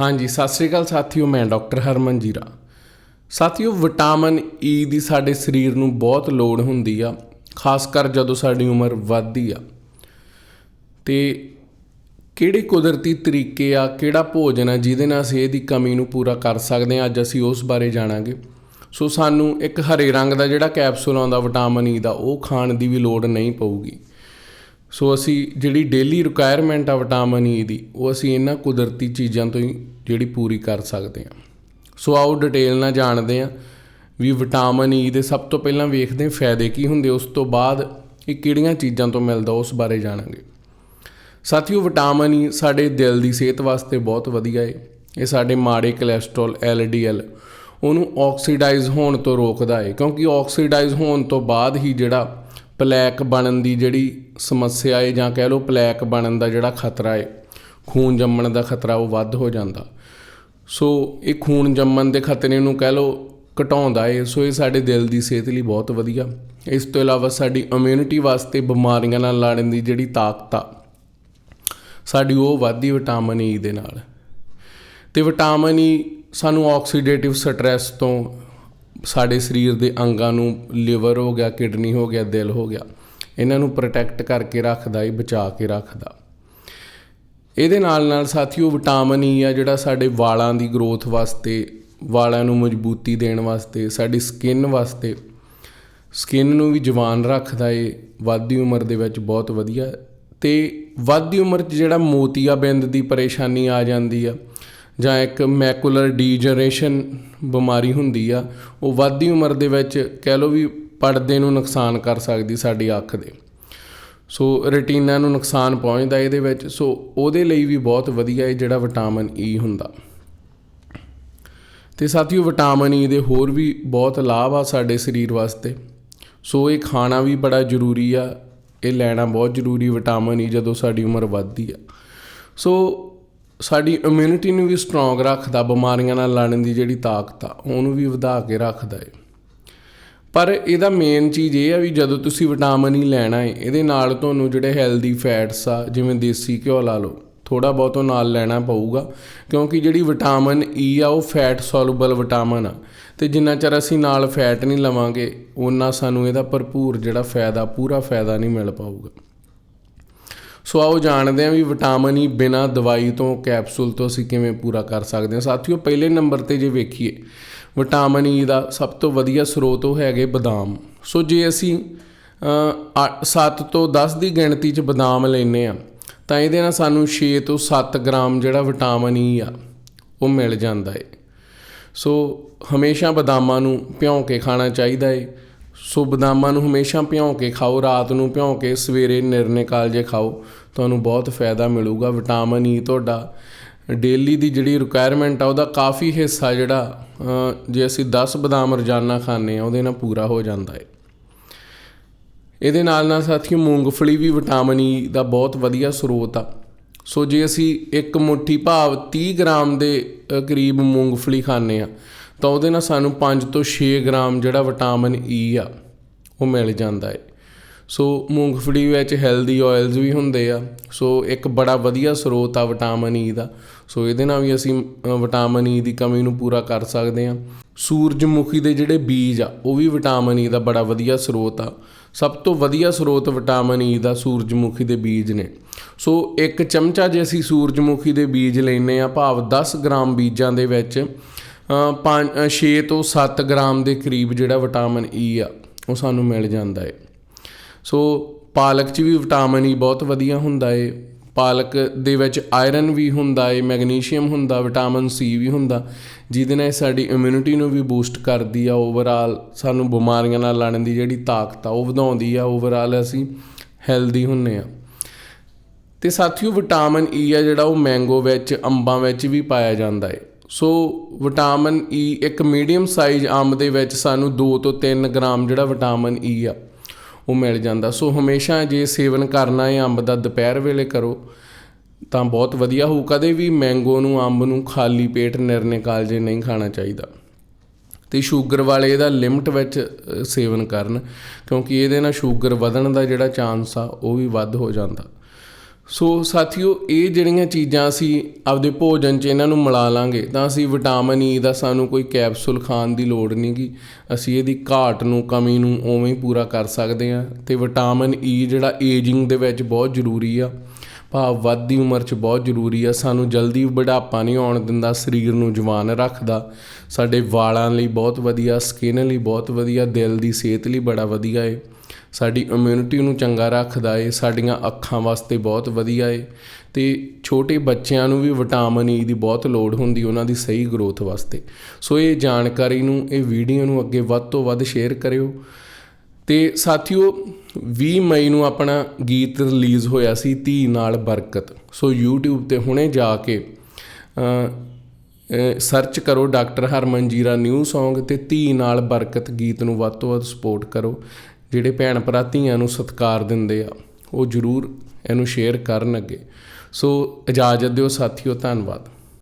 ਹਾਂਜੀ, ਸਤਿ ਸ੍ਰੀ ਅਕਾਲ ਸਾਥੀਓ, ਮੈਂ ਡਾਕਟਰ ਹਰਮਨ ਜੀਰਾ। ਸਾਥੀਓ, ਵਿਟਾਮਿਨ ਈ ਦੀ ਸਾਡੇ ਸਰੀਰ ਨੂੰ ਬਹੁਤ ਲੋੜ ਹੁੰਦੀ ਆ, ਖਾਸ ਕਰ ਜਦੋਂ ਸਾਡੀ ਉਮਰ ਵੱਧਦੀ ਆ। ਤੇ ਕਿਹੜੇ ਕੁਦਰਤੀ ਤਰੀਕੇ ਆ, ਕਿਹੜਾ ਭੋਜਨ ਆ ਜਿਹਦੇ ਨਾਲ ਅਸੀਂ ਇਹਦੀ ਕਮੀ ਨੂੰ ਪੂਰਾ ਕਰ ਸਕਦੇ ਹਾਂ ਅੱਜ ਅਸੀਂ ਉਸ ਬਾਰੇ ਜਾਣਾਂਗੇ। ਸੋ ਸਾਨੂੰ ਇੱਕ ਹਰੇ ਰੰਗ ਦਾ ਜਿਹੜਾ ਕੈਪਸੂਲ ਆਉਂਦਾ, ਵਿਟਾਮਿਨ ਈ ਦਾ, ਉਹ ਖਾਣ ਦੀ ਵੀ ਲੋੜ ਨਹੀਂ ਪਊਗੀ। ਸੋ ਅਸੀਂ ਜਿਹੜੀ ਡੇਲੀ ਰਿਕੁਆਇਰਮੈਂਟ ਆ ਵਿਟਾਮਿਨ ਈ e ਦੀ, ਉਹ ਅਸੀਂ ਇਹਨਾਂ ਕੁਦਰਤੀ ਚੀਜ਼ਾਂ ਤੋਂ ਹੀ ਜਿਹੜੀ ਪੂਰੀ ਕਰ ਸਕਦੇ ਹਾਂ। ਸੋ ਆਓ ਡਿਟੇਲ ਨਾਲ ਜਾਣਦੇ ਹਾਂ ਵੀ ਵਿਟਾਮਿਨ ਈ e ਦੇ ਸਭ ਤੋਂ ਪਹਿਲਾਂ ਵੇਖਦੇ ਹਾਂ ਫਾਇਦੇ ਕੀ ਹੁੰਦੇ, ਉਸ ਤੋਂ ਬਾਅਦ ਇਹ ਕਿਹੜੀਆਂ ਚੀਜ਼ਾਂ ਤੋਂ ਮਿਲਦਾ, ਉਸ ਬਾਰੇ ਜਾਣਾਂਗੇ। ਸਾਥੀਓ ਵਿਟਾਮਿਨ ਈ e ਸਾਡੇ ਦਿਲ ਦੀ ਸਿਹਤ ਵਾਸਤੇ ਬਹੁਤ ਵਧੀਆ ਏ। ਇਹ ਸਾਡੇ ਮਾੜੇ ਕੋਲੇਸਟ੍ਰੋਲ ਐਲਡੀਐਲ ਉਹਨੂੰ ਆਕਸੀਡਾਈਜ਼ ਹੋਣ ਤੋਂ ਰੋਕਦਾ ਏ, ਕਿਉਂਕਿ ਆਕਸੀਡਾਈਜ਼ ਹੋਣ ਤੋਂ ਬਾਅਦ ਹੀ ਜਿਹੜਾ ਪਲੈਕ ਬਣਨ ਦੀ ਜਿਹੜੀ ਸਮੱਸਿਆ ਏ ਜਾਂ ਕਹਿ ਲਓ ਪਲੈਕ ਬਣਨ ਦਾ ਜਿਹੜਾ ਖਤਰਾ ਏ, ਖੂਨ ਜੰਮਣ ਦਾ ਖਤਰਾ ਉਹ ਵੱਧ ਹੋ ਜਾਂਦਾ। ਸੋ ਇਹ ਖੂਨ ਜੰਮਣ ਦੇ ਖਤਰੇ ਨੂੰ ਕਹਿ ਲਓ ਘਟਾਉਂਦਾ ਏ, ਸੋ ਇਹ ਸਾਡੇ ਦਿਲ ਦੀ ਸਿਹਤ ਲਈ ਬਹੁਤ ਵਧੀਆ। ਇਸ ਤੋਂ ਇਲਾਵਾ ਸਾਡੀ ਇਮਿਊਨਿਟੀ ਵਾਸਤੇ ਬਿਮਾਰੀਆਂ ਨਾਲ ਲੜਨ ਦੀ ਜਿਹੜੀ ਤਾਕਤ ਆ, ਸਾਡੀ ਉਹ ਵੱਧਦੀ ਵਿਟਾਮਿਨ ਈ ਦੇ ਨਾਲ। ਤੇ ਵਿਟਾਮਿਨ ਈ ਸਾਨੂੰ ਆਕਸੀਡੇਟਿਵ ਸਟ੍ਰੈਸ ਤੋਂ ਸਾਡੇ ਸਰੀਰ ਦੇ ਅੰਗਾਂ ਨੂੰ ਲਿਵਰ ਹੋ ਗਿਆ, ਕਿਡਨੀ ਹੋ ਗਿਆ, ਦਿਲ ਹੋ ਗਿਆ, ਇਹਨਾਂ ਨੂੰ ਪ੍ਰੋਟੈਕਟ ਕਰਕੇ ਰੱਖਦਾ ਏ, ਬਚਾ ਕੇ ਰੱਖਦਾ। ਇਹਦੇ ਨਾਲ ਨਾਲ ਸਾਥੀਓ ਵਿਟਾਮਿਨ ਈ e ਆ ਜਿਹੜਾ ਸਾਡੇ ਵਾਲਾਂ ਦੀ ਗਰੋਥ ਵਾਸਤੇ, ਵਾਲਾਂ ਨੂੰ ਮਜ਼ਬੂਤੀ ਦੇਣ ਵਾਸਤੇ, ਸਾਡੀ ਸਕਿਨ ਵਾਸਤੇ ਸਕਿਨ ਨੂੰ ਵੀ ਜਵਾਨ ਰੱਖਦਾ ਏ ਵੱਧਦੀ ਉਮਰ ਦੇ ਵਿੱਚ ਬਹੁਤ ਵਧੀਆ। ਤੇ ਵੱਧਦੀ ਉਮਰ 'ਚ ਜਿਹੜਾ ਮੋਤੀਆਬਿੰਦ ਦੀ ਪਰੇਸ਼ਾਨੀ ਆ ਜਾਂਦੀ ਆ ਜਾਂ ਇੱਕ ਮੈਕੂਲਰ ਡੀਜਨਰੇਸ਼ਨ ਬਿਮਾਰੀ ਹੁੰਦੀ ਆ, ਉਹ ਵੱਧਦੀ ਉਮਰ ਦੇ ਵਿੱਚ ਕਹਿ ਲਓ ਵੀ ਪਰਦੇ ਨੂੰ ਨੁਕਸਾਨ ਕਰ ਸਕਦੀ ਸਾਡੀ ਅੱਖ ਦੇ। ਸੋ ਰੈਟੀਨਾ ਨੂੰ ਨੁਕਸਾਨ ਪਹੁੰਚਦਾ ਇਹਦੇ ਵਿੱਚ, ਸੋ ਉਹਦੇ ਲਈ ਵੀ ਬਹੁਤ ਵਧੀਆ ਇਹ ਜਿਹੜਾ ਵਿਟਾਮਿਨ ਈ ਹੁੰਦਾ। ਤੇ ਸਾਥੀਓ ਵਿਟਾਮਿਨ ਈ ਦੇ ਹੋਰ ਵੀ ਬਹੁਤ ਲਾਭ ਆ ਸਾਡੇ ਸਰੀਰ ਵਾਸਤੇ। ਸੋ ਇਹ ਖਾਣਾ ਵੀ ਬੜਾ ਜ਼ਰੂਰੀ ਆ, ਇਹ ਲੈਣਾ ਬਹੁਤ ਜ਼ਰੂਰੀ ਵਿਟਾਮਿਨ ਈ ਜਦੋਂ ਸਾਡੀ ਉਮਰ ਵੱਧਦੀ ਆ। ਸੋ ਸਾਡੀ ਇਮਿਊਨਿਟੀ ਨੂੰ ਵੀ ਸਟਰੋਂਗ ਰੱਖਦਾ, ਬਿਮਾਰੀਆਂ ਨਾਲ ਲੜਨ ਦੀ ਜਿਹੜੀ ਤਾਕਤ ਆ, ਉਹਨੂੰ ਵੀ ਵਧਾ ਕੇ ਰੱਖਦਾ ਏ। ਪਰ ਇਹਦਾ ਮੇਨ ਚੀਜ਼ ਇਹ ਆ ਵੀ ਜਦੋਂ ਤੁਸੀਂ ਵਿਟਾਮਿਨ ਈ e ਲੈਣਾ ਏ, ਇਹਦੇ ਨਾਲ ਤੁਹਾਨੂੰ ਜਿਹੜੇ ਹੈਲਦੀ ਫੈਟਸ ਆ, ਜਿਵੇਂ ਦੇਸੀ ਘਿਓ ਲਾ ਲਓ ਥੋੜਾ ਬਹੁਤ ਉਹ ਨਾਲ ਲੈਣਾ ਪਊਗਾ, ਕਿਉਂਕਿ ਜਿਹੜੀ ਵਿਟਾਮਿਨ ਈ e ਆ, ਉਹ ਫੈਟ ਸੋਲੂਬਲ ਵਿਟਾਮਿਨ ਆ। ਤੇ ਜਿੰਨਾ ਚਿਰ ਅਸੀਂ ਨਾਲ ਫੈਟ ਨਹੀਂ ਲਵਾਂਗੇ ਉਹਨਾਂ ਸਾਨੂੰ ਇਹਦਾ ਭਰਪੂਰ ਜਿਹੜਾ ਫਾਇਦਾ, ਪੂਰਾ ਫਾਇਦਾ ਨਹੀਂ ਮਿਲ ਪਾਊਗਾ। ਸੋ ਆਓ ਜਾਣਦੇ ਹਾਂ ਵੀ ਵਿਟਾਮਿਨ e ਈ ਬਿਨਾ ਦਵਾਈ ਤੋਂ ਕੈਪਸੂਲ ਤੋਂ ਅਸੀਂ ਕਿਵੇਂ ਪੂਰਾ ਕਰ ਸਕਦੇ ਹਾਂ। ਸਾਥੀਓ, ਪਹਿਲੇ ਨੰਬਰ ਤੇ ਜੇ ਵੇਖੀਏ, ਵਿਟਾਮਿਨ ਈ ਦਾ ਸਭ ਤੋਂ ਵਧੀਆ ਸਰੋਤ ਉਹ ਹੈਗੇ ਬਦਾਮ। ਸੋ ਜੇ ਅਸੀਂ 7 ਤੋਂ 10 ਦੀ ਗਿਣਤੀ 'ਚ ਬਦਾਮ ਲੈਨੇ ਆ ਤਾਂ ਇਹਦੇ ਨਾਲ ਸਾਨੂੰ 6 ਤੋਂ 7 ਗ੍ਰਾਮ ਜਿਹੜਾ ਵਿਟਾਮਿਨ ਈ ਆ, ਉਹ ਮਿਲ ਜਾਂਦਾ ਏ। ਸੋ ਹਮੇਸ਼ਾ ਬਦਾਮਾਂ ਨੂੰ ਭਿਉਂ ਕੇ ਖਾਣਾ ਚਾਹੀਦਾ ਏ। ਸੋ ਬਦਾਮਾਂ ਨੂੰ ਹਮੇਸ਼ਾ ਭਿਉਂ ਕੇ ਖਾਓ, ਰਾਤ ਨੂੰ ਭਿਉਂ ਕੇ, ਸਵੇਰੇ ਨਿਰਨੇ ਕਾਲਜੇ ਖਾਓ, ਤੁਹਾਨੂੰ ਬਹੁਤ ਫਾਇਦਾ ਮਿਲੂਗਾ। ਵਿਟਾਮਿਨ ਈ ਤੁਹਾਡਾ ਡੇਲੀ ਦੀ ਜਿਹੜੀ ਰਿਕੁਆਇਰਮੈਂਟ ਆ, ਉਹਦਾ ਕਾਫੀ ਹਿੱਸਾ ਜਿਹੜਾ ਜੇ ਅਸੀਂ 10 ਬਦਾਮ ਰੋਜ਼ਾਨਾ ਖਾਂਦੇ ਆ ਉਹਦੇ ਨਾਲ ਪੂਰਾ ਹੋ ਜਾਂਦਾ ਹੈ। ਇਹਦੇ ਨਾਲ ਨਾਲ ਸਾਥੀਓ, ਮੂੰਗਫਲੀ ਵੀ ਵਿਟਾਮਿਨ ਈ ਦਾ ਬਹੁਤ ਵਧੀਆ ਸਰੋਤ ਆ। ਸੋ ਜੇ ਅਸੀਂ ਇੱਕ ਮੁੱਠੀ ਭਾਵ 30 ਗ੍ਰਾਮ ਦੇ ਕਰੀਬ ਮੂੰਗਫਲੀ ਖਾਂਦੇ ਆ ਤਾਂ ਉਹਦੇ ਨਾਲ ਸਾਨੂੰ 5 ਤੋਂ 6 ਗ੍ਰਾਮ ਜਿਹੜਾ ਵਿਟਾਮਿਨ ਈ ਆ, ਉਹ ਮਿਲ ਜਾਂਦਾ ਹੈ ਸੋ ਮੂੰਗਫਲੀ ਵਿੱਚ ਹੈਲਦੀ ਆਇਲਸ ਵੀ ਹੁੰਦੇ ਆ। ਸੋ ਇੱਕ ਬੜਾ ਵਧੀਆ ਸਰੋਤ ਆ ਵਿਟਾਮਿਨ ਈ ਦਾ। ਸੋ ਇਹਦੇ ਨਾਲ ਵੀ ਅਸੀਂ ਵਿਟਾਮਿਨ ਈ ਦੀ ਕਮੀ ਨੂੰ ਪੂਰਾ ਕਰ ਸਕਦੇ ਆ ਸੂਰਜਮੁਖੀ ਦੇ ਜਿਹੜੇ ਬੀਜ ਆ, ਉਹ ਵੀ ਵਿਟਾਮਿਨ ਈ ਦਾ ਬੜਾ ਵਧੀਆ ਸਰੋਤ ਆ। ਸਭ ਤੋਂ ਵਧੀਆ ਸਰੋਤ ਵਿਟਾਮਿਨ ਈ ਦਾ ਸੂਰਜਮੁਖੀ ਦੇ ਬੀਜ ਨੇ। ਸੋ ਇੱਕ ਚਮਚਾ ਜੇ ਅਸੀਂ ਸੂਰਜਮੁਖੀ ਦੇ ਬੀਜ ਲੈਨੇ ਆ ਭਾਵ 10 ਗ੍ਰਾਮ ਬੀਜਾਂ ਦੇ ਵਿੱਚ 5 6 ਤੋਂ 7 ਗ੍ਰਾਮ ਦੇ ਕਰੀਬ ਜਿਹੜਾ ਵਿਟਾਮਿਨ ਈ ਆ, ਉਹ ਸਾਨੂੰ ਮਿਲ ਜਾਂਦਾ ਹੈ ਸੋ ਪਾਲਕ 'ਚ ਵੀ ਵਿਟਾਮਿਨ ਈ ਬਹੁਤ ਵਧੀਆ ਹੁੰਦਾ ਏ। ਪਾਲਕ ਦੇ ਵਿੱਚ ਆਇਰਨ ਵੀ ਹੁੰਦਾ ਏ, ਮੈਗਨੀਸ਼ੀਅਮ ਹੁੰਦਾ, ਵਿਟਾਮਿਨ ਸੀ ਵੀ ਹੁੰਦਾ। ਜਿਹਦੇ ਨਾਲ ਸਾਡੀ ਇਮਿਊਨਿਟੀ ਨੂੰ ਵੀ ਬੂਸਟ ਕਰਦੀ ਆ ਓਵਰਆਲ ਸਾਨੂੰ ਬਿਮਾਰੀਆਂ ਨਾਲ ਲੜਨ ਦੀ ਜਿਹੜੀ ਤਾਕਤ ਆ, ਉਹ ਵਧਾਉਂਦੀ ਆ। ਓਵਰਆਲ ਅਸੀਂ ਹੈਲਦੀ ਹੁੰਨੇ ਆ। ਤੇ ਸਾਥੀਓ, ਵਿਟਾਮਿਨ ਈ ਆ ਜਿਹੜਾ ਉਹ ਮੈਂਗੋ ਵਿੱਚ, ਅੰਬਾਂ ਵਿੱਚ ਵੀ ਪਾਇਆ ਜਾਂਦਾ ਏ। ਸੋ ਵਿਟਾਮਿਨ ਈ ਇੱਕ ਮੀਡੀਅਮ ਸਾਈਜ਼ ਅੰਬ ਦੇ ਵਿੱਚ ਸਾਨੂੰ 2 ਤੋਂ 3 ਗ੍ਰਾਮ ਜਿਹੜਾ ਵਿਟਾਮਿਨ ਈ ਆ, ਉਹ ਮਿਲ ਜਾਂਦਾ। ਸੋ ਹਮੇਸ਼ਾ ਜੇ ਸੇਵਨ ਕਰਨਾ ਹੈ ਅੰਬ ਦਾ ਦੁਪਹਿਰ ਵੇਲੇ ਕਰੋ, ਤਾਂ ਬਹੁਤ ਵਧੀਆ ਹੋਊ। ਕਦੇ ਵੀ ਮੈਂਗੋ ਨੂੰ, ਅੰਬ ਨੂੰ ਖਾਲੀ ਪੇਟ ਨਿਰਨੇ ਕਾਲਜੇ ਨਹੀਂ ਖਾਣਾ ਚਾਹੀਦਾ। ਤੇ ਸ਼ੂਗਰ ਵਾਲੇ ਇਹਦਾ ਲਿਮਟ ਵਿੱਚ ਸੇਵਨ ਕਰਨ, ਕਿਉਂਕਿ ਇਹਦੇ ਨਾਲ ਸ਼ੂਗਰ ਵਧਣ ਦਾ ਜਿਹੜਾ ਚਾਂਸ ਆ, ਉਹ ਵੀ ਵੱਧ ਹੋ ਜਾਂਦਾ। ਸੋ ਸਾਥੀਓ, ਇਹ ਜਿਹੜੀਆਂ ਚੀਜ਼ਾਂ ਅਸੀਂ ਆਪਦੇ ਭੋਜਨ 'ਚ ਇਹਨਾਂ ਨੂੰ ਮਿਲਾ ਲਾਂਗੇ, ਤਾਂ ਅਸੀਂ ਵਿਟਾਮਿਨ ਈ ਦਾ ਸਾਨੂੰ ਕੋਈ ਕੈਪਸੂਲ ਖਾਣ ਦੀ ਲੋੜ ਨਹੀਂਗੀ ਅਸੀਂ ਇਹਦੀ ਘਾਟ ਨੂੰ, ਕਮੀ ਨੂੰ ਉਵੇਂ ਹੀ ਪੂਰਾ ਕਰ ਸਕਦੇ ਹਾਂ ਤੇ ਵਿਟਾਮਿਨ ਈ ਜਿਹੜਾ ਏਜਿੰਗ ਦੇ ਵਿੱਚ ਬਹੁਤ ਜ਼ਰੂਰੀ ਆ, ਭਾਵ ਵੱਧਦੀ ਉਮਰ 'ਚ ਬਹੁਤ ਜ਼ਰੂਰੀ ਆ। ਸਾਨੂੰ ਜਲਦੀ ਬੁਢਾਪਾ ਨਹੀਂ ਆਉਣ ਦਿੰਦਾ, ਸਰੀਰ ਨੂੰ ਜਵਾਨ ਰੱਖਦਾ। ਸਾਡੇ ਵਾਲਾਂ ਲਈ ਬਹੁਤ ਵਧੀਆ, ਸਕਿਨ ਲਈ ਬਹੁਤ ਵਧੀਆ, ਦਿਲ ਦੀ ਸਿਹਤ ਲਈ ਬੜਾ ਵਧੀਆ ਏ। ਸਾਡੀ ਇਮਿਊਨਿਟੀ ਨੂੰ ਚੰਗਾ ਰੱਖਦਾ ਏ, ਸਾਡੀਆਂ ਅੱਖਾਂ ਵਾਸਤੇ ਬਹੁਤ ਵਧੀਆ ਏ, ਤੇ ਛੋਟੇ ਬੱਚਿਆਂ ਨੂੰ ਵੀ ਵਿਟਾਮਿਨ ਈ e ਦੀ ਬਹੁਤ ਲੋੜ ਹੁੰਦੀ, ਉਹਨਾਂ ਦੀ ਸਹੀ ਗਰੋਥ ਵਾਸਤੇ। ਸੋ ਇਹ ਜਾਣਕਾਰੀ ਨੂੰ, ਇਹ ਵੀਡੀਓ ਨੂੰ ਅੱਗੇ ਵੱਧ ਤੋਂ ਵੱਧ ਸ਼ੇਅਰ ਕਰਿਓ। ਤੇ ਸਾਥੀਓ 20 ਮਈ ਨੂੰ ਆਪਣਾ ਗੀਤ ਰਿਲੀਜ਼ ਹੋਇਆ ਸੀ, ਧੀ ਨਾਲ ਬਰਕਤ। ਸੋ YouTube ਤੇ ਹੁਣੇ ਜਾ ਕੇ ਸਰਚ ਕਰੋ doctor Harman Zira new Song ਤੇ ਧੀ ਨਾਲ ਬਰਕਤ ਗੀਤ ਨੂੰ ਵੱਧ ਤੋਂ ਵੱਧ ਸਪੋਰਟ ਕਰੋ। ਜਿਹੜੇ ਭੈਣ ਭਰਾ ਧੀਆਂ ਨੂੰ ਸਤਿਕਾਰ ਦਿੰਦੇ ਆ, ਉਹ ਜਰੂਰ ਇਹਨੂੰ ਸ਼ੇਅਰ ਕਰਨ ਅੱਗੇ। ਸੋ ਇਜਾਜ਼ਤ ਦਿਓ ਸਾਥੀਓ, ਧੰਨਵਾਦ।